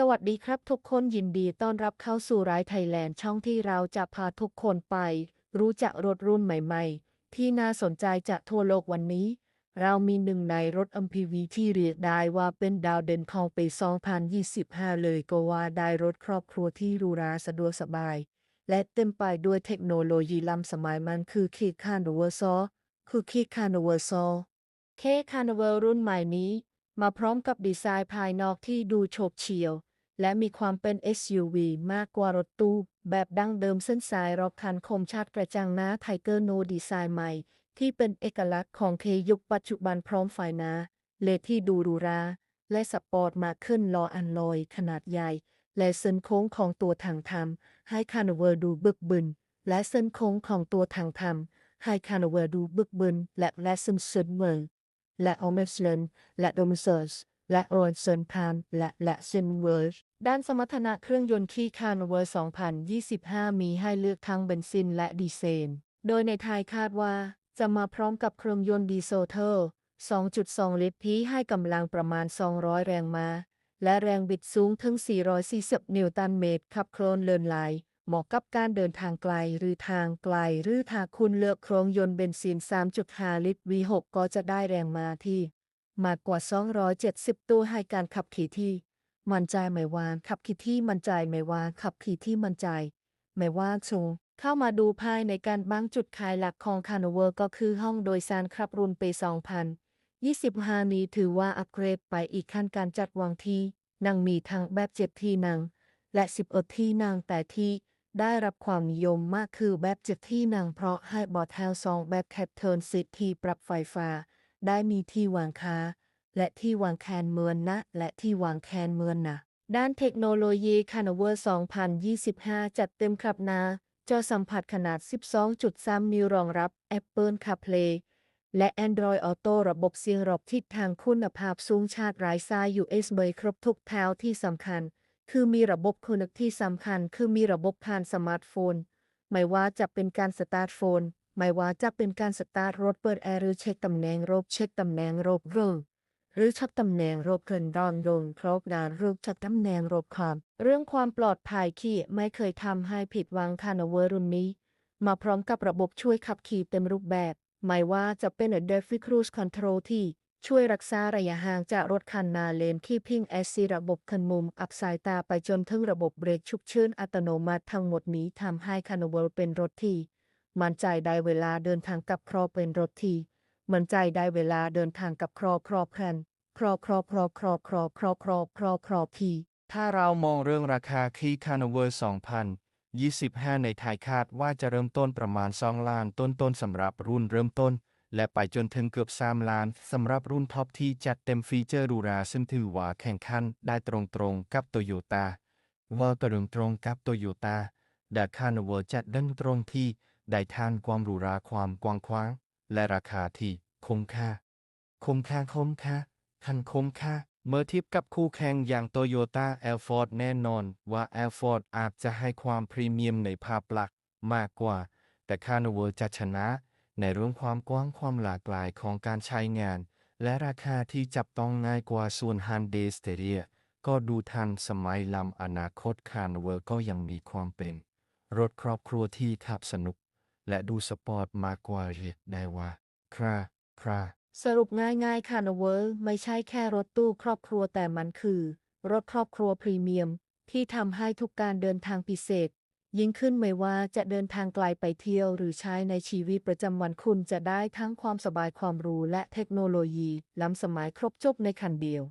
สวัสดีครับทุกคนยินดีต้อนรับเข้าสู่รายไทยแลนด์ช่องที่เราจะพาทุกคนไป รู้จักรถรุ่นใหม่ๆ ที่น่าสนใจจากทั่วโลกวันนี้ เรามีหนึ่งในรถ MPV ที่เรียกได้ว่าเป็นดาวเด่นของปี 2025 เลยก็ว่าได้รถครอบครัวที่รูราสะดวกสบาย และเต็มไปด้วยเทคโนโลยีล้ำสมัยมันคือคีคานเวอร์ซอคือคีคานเวอร์ซอเคคา n นเว l รุ่นใหม่นี้ มาพร้อมกับดีไซน์ภายนอกที่ดูโฉบเฉี่ยว และมีความเป็น SUV มากกว่ารถตู้ แบบดั้งเดิมเส้นสายรอบคันคมชัดกระจังหน้าไทเกอร์โนดีไซน์ใหม่ ที่เป็นเอกลักษณ์ของเคยุคปัจจุบันพร้อมไฟหน้าเลที่ดูรูรา และสปอร์ตมากขึ้นล้ออันลอย ขนาดใหญ่ และเส้นโค้งของตัวถังทำให้คานเว l ดูบึกบึน และเส้นโค้งของตัวถังทำให้คานเว l ดูบึกบึน และและซึมซึมเมืองและออมเมสเลนและโดมิเซอร์ส และโรนเซนพานและและซินเวิร์ด้านสมรรถนะเครื่องยนต์ที่คานเวอร์2025 มีให้เลือกทั้งเบนซินและดีเซล โดยในไทยคาดว่า จะมาพร้อมกับเครื่องยนต์ดีเซเทอร์ 2.2 ลิตรที่ให้กำลังประมาณ 200 แรงม้า และแรงบิดสูงถึง 440 นิวตันเมตร ขับโคลนเลินไหลเหมาะกับการเดินทางไกลหรือทางไกล หรือถ้าคุณเลือกโครงยนต์เบนซิน 3.5 ลิตร V6 ก็จะได้แรงม้าที่ มากกว่า 270 ตัวให้การขับขี่ที่ มันใจไม่ว่าขับขี่ที่มันใจ ไม่ว่าขับขี่ที่มันใจไม่ว่าสูงเข้ามาดูภายในการบางจุดขายหลักของคานเว l ก็คือห้องโดยสารครับรุ่นปี 2025 นี้ถือว่าอัปเกรดไปอีกขั้นการจัดวางที่นั่งมีทั้งแบบเจ็ดที่นั่งและ 11 ที่นั่งแต่ที่ได้รับความนิยมมากคือแบบเจ็ดที่นั่งเพราะให้บอร์ดแถวสองแบบแคปเทิร์นซิทที่ปรับไฟฟ้า ได้มีที่วางขาและที่วางแคนเมือนนะ และที่วางแคนเมือนนะด้านเทคโนโลยีคา n นเว l 2025 จัดเต็มครับนะจอสัมผัสขนาด 12.3 นิ้วรองรับ Apple CarPlay และ Android Auto ระบบเสียงรอบทิศทางคุณภาพสูงชาติไร้สาย USB ครบทุกแถวที่สำคัญ คือมีระบบคุณที่สำคัญ คือมีระบบผ่านสมาร์ทโฟน ไม่ว่าจะเป็นการสตาร์ทโฟน ไม่ว่าจะเป็นการสตาร์ทรถเปิดแอร์หรือเช็คตำแหน่งรถเช็คตำแหน่งรถเรื่องหรือชักตำแหน่งรบเคลื่อนดอนลงครบงานหรือชักตำแหน่งรบความ เรื่องความปลอดภัยขี่ไม่เคยทำให้ผิดหวังคานาเวอร์รุ่นนี้ มาพร้อมกับระบบช่วยขับขี่เต็มรูปแบบไม่ว่าจะเป็น Adaptive Cruise Control ที่ช่วยรักษาระยะห่างจากรถคันหน้าเลน Keeping Assist ระบบคันมุมอับสายตาไปจนถึงระบบเบรกฉุกเฉินอัตโนมัติทั้งหมดนี้ทำให้คานาเวอร์เป็นรถที่ มั่นใจได้เวลาเดินทางกับครอบเป็นรถทีมั่นใจได้เวลาเดินทางกับครอบครอบครันครอบครอบครอบครอบครอบครอบครอบครอบครอบพี่ถ้าเรามองเรื่องราคาคีคานเว r 2025 ในไทยคาดว่าจะเริ่มต้นประมาณ 2 ล้านต้นต้นๆสำหรับรุ่นเริ่มต้น และไปจนถึงเกือบ 3 ล้านสำหรับรุ่นท็อปที่จัดเต็มฟีเจอร์หรูราซึ่งถือว่าแข่งขันได้ตรงๆกับโตโยต้าว่าตรงตรงๆกับโตโยต้าแต่คานเว l จัดดังตรงที่ ได้ทานความหรูหราความกว้างขวาง และราคาที่คุ้มค่า คุ้มค่าคุ้มค่าทันคุ้มค่า เมื่อเทียบกับคู่แข่งอย่างโตโยต้าแอลฟอร์ดแน่นอนว่าแอลฟอร์ดอาจจะให้ความพรีเมียมในภาพลักษณ์มากกว่า แต่คานเว l จะชนะ ในเรื่องความกว้างความหลากหลายของการใช้งาน และราคาที่จับต้องง่ายกว่าส่วนฮันเดสเตเรียก็ดูทันสมัยลำอนาคตคานเว l ก็ยังมีความเป็น รถครอบครัวที่ขับสนุก และดูสปอร์ตมากกว่าเรียกได้ว่าคราคราสรุปง่ายๆคา n นะเว l ไม่ใช่แค่รถตู้ครอบครัวแต่มันคือ รถครอบครัวพรีเมียม ที่ทำให้ทุกการเดินทางพิเศษ ยิ่งขึ้นไม่ว่าจะเดินทางไกลไปเที่ยวหรือใช้ในชีวิตประจำวันคุณจะได้ทั้งความสบายความรู้และเทคโนโลยีล้ำสมัยครบจบในคันเดียว